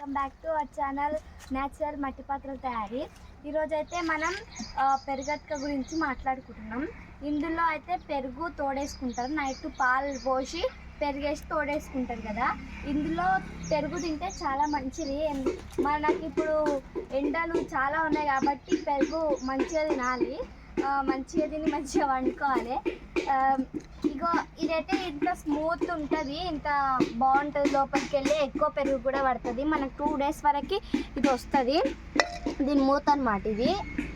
Welcome back to our channel natural మట్టి పాత్రల తయారీ ఈరోజు అయితే మనం ఆ, పెరుగట్క గురించి మాట్లాడుకుంటున్నాం. ఇందులో అయితే పెరుగు తోడేసుకుంటారు. నైట్ పాలు పోసి పెరిగేసి తోడేసుకుంటారు కదా. ఇందులో పెరుగు తింటే చాలా మంచిది. మనకి ఇప్పుడు ఎండలు చాలా ఉన్నాయి కాబట్టి పెరుగు మంచిగా తినాలి. మంచిగా తిని మంచిగా వండుకోవాలి. ఇగో ఇదైతే ఇంత స్మూత్ ఉంటుంది ఇంత బాగుంటుంది లోపలికి వెళ్ళి ఎక్కువ పెరుగు కూడా పడుతుంది. మనకు టూ డేస్ వరకు ఇది వస్తుంది. దీని మూత అనమాట ఇది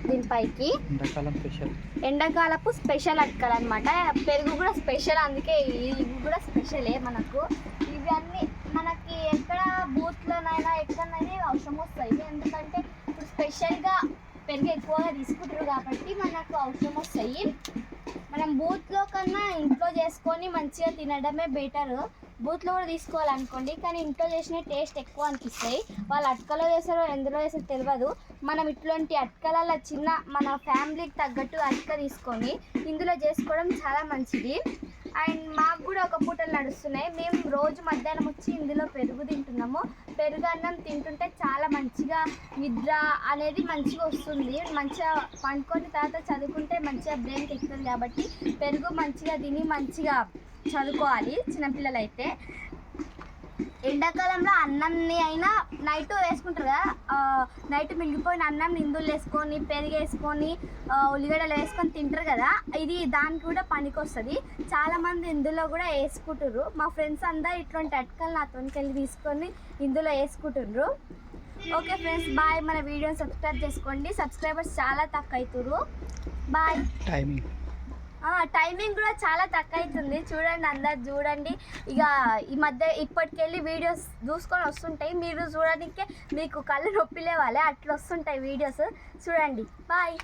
దీనిపైకి ఎండాకాలం స్పెషల్ ఎండాకాలపు స్పెషల్ అక్కలు అనమాట పెరుగు కూడా స్పెషల్ అందుకే ఇవి కూడా స్పెషలే మనకు. ఇవి అన్నీ మనకి ఎక్కడ బూత్లోనైనా ఎక్కడనైనా అవసరం వస్తాయి ఎందుకంటే ఇప్పుడు స్పెషల్గా పెరుగు ఎక్కువగా తీసుకుంటారు కాబట్టి మనకు అవసరం వస్తాయి మనం బూత్లో కన్నా ఇంట్లో చేసుకొని మంచిగా తినడమే బెటర్ బూత్లో కూడా తీసుకోవాలనుకోండి కానీ ఇంట్లో చేసిన టేస్ట్ ఎక్కువ అనిపిస్తాయి. వాళ్ళు అట్కలో చేస్తారో ఎందులో చేస్తారో తెలియదు మనం ఇట్లాంటి అట్కలలో చిన్న మన ఫ్యామిలీకి తగ్గట్టు అట్క తీసుకొని ఇందులో చేసుకోవడం చాలా మంచిది. అండ్ మాకు కూడా ఒక పూటలు నడుస్తున్నాయి. మేము రోజు మధ్యాహ్నం వచ్చి ఇందులో పెరుగు తింటున్నాము. పెరుగు అన్నం తింటుంటే చాలా మంచిగా నిద్ర అనేది మంచిగా వస్తుంది. మంచిగా పండుకొని తర్వాత చదువుకుంటే మంచిగా బ్రెయిన్కి ఎక్కుతుంది కాబట్టి పెరుగు మంచిగా తిని మంచిగా చదువుకోవాలి చిన్నపిల్లలైతే. ఎండాకాలంలో అన్నంని అయినా నైట్ వేసుకుంటారు కదా నైట్ మిగిలిపోయిన అన్నం నిందులు వేసుకొని పెరుగు వేసుకొని ఉల్లిగడ్డలు వేసుకొని తింటారు కదా ఇది దానికి కూడా పనికి వస్తుంది చాలామంది ఇందులో కూడా వేసుకుంటారు. మా ఫ్రెండ్స్ అందరు ఇట్లాంటి అటకలు నాతోనికి వెళ్ళి తీసుకొని ఇందులో వేసుకుంటుర్రు ఓకే ఫ్రెండ్స్ బాయ్. మన వీడియోని సబ్స్క్రైబ్ చేసుకోండి. సబ్స్క్రైబర్స్ చాలా తక్కువ అవుతుర్రు. బాయ్. టైమింగ్ టైమింగ్ కూడా చాలా తక్కువ అవుతుంది చూడండి అందరు చూడండి. ఇక ఈ మధ్య ఇప్పటికెళ్ళి వీడియోస్ చూసుకొని వస్తుంటాయి. మీరు చూడడానికి మీకు కళ్ళు నొప్పి లేవాలి అట్లా వస్తుంటాయి వీడియోస్ చూడండి. బాయ్